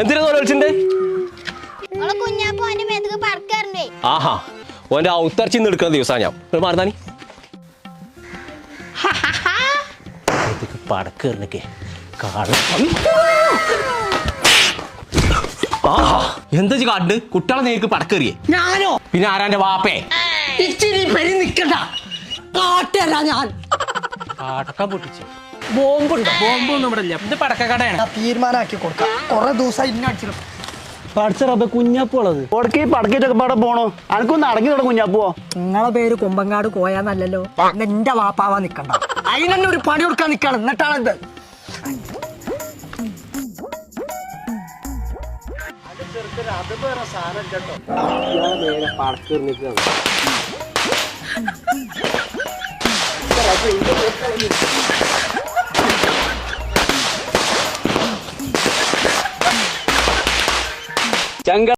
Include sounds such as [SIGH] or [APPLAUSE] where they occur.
എന്തിനാ തോല മേത്തക്ക് ആഹാ ഓന്റെ ഔത്തർച്ചി എടുക്കുന്ന ദിവസമാണ് ഞാൻ. മാറുന്നാനി പടക്കേറിനൊക്കെ ആഹാ. എന്താ കാണ്ട്? കുട്ടികളെ നേരിക്ക് പടക്കേറിയേ. ഞാനോ? പിന്നെ ആരാന്റെ വാപ്പേ? ഇച്ചിരി പെരി നിക്കണ്ട. കാട്ടല്ല ഞാൻ. പടക്കം പൊട്ടിച്ചു. ബോംബുണ്ട്. ബോംബൊന്നും ഇവിടെ ഇല്ല. ഇത് പടക്കക്കടയാണ്. തീരുമാനമാക്കി കൊടുക്കാം. കുറെ ദിവസം ഇന്ന അടിച്ചിട്ട് പഠിച്ചറബ കുഞ്ഞപ്പുള്ളത് കൊടുക്കി പടക്കിട്ടൊക്കെ പാടെ പോണോ? അനക്കൊന്ന് അടങ്ങി തുടങ്ങും കുഞ്ഞാപ്പോ നിങ്ങളെ പേര് കുമ്പങ്ങാട് കോയാന്നല്ലോ എന്റെ വാപ്പാവാ നിക്കണ്ട. അതിനെന്നെ ഒരു പണി കൊടുക്കാൻ നിക്കണം. [LAUGHS] ジャンガ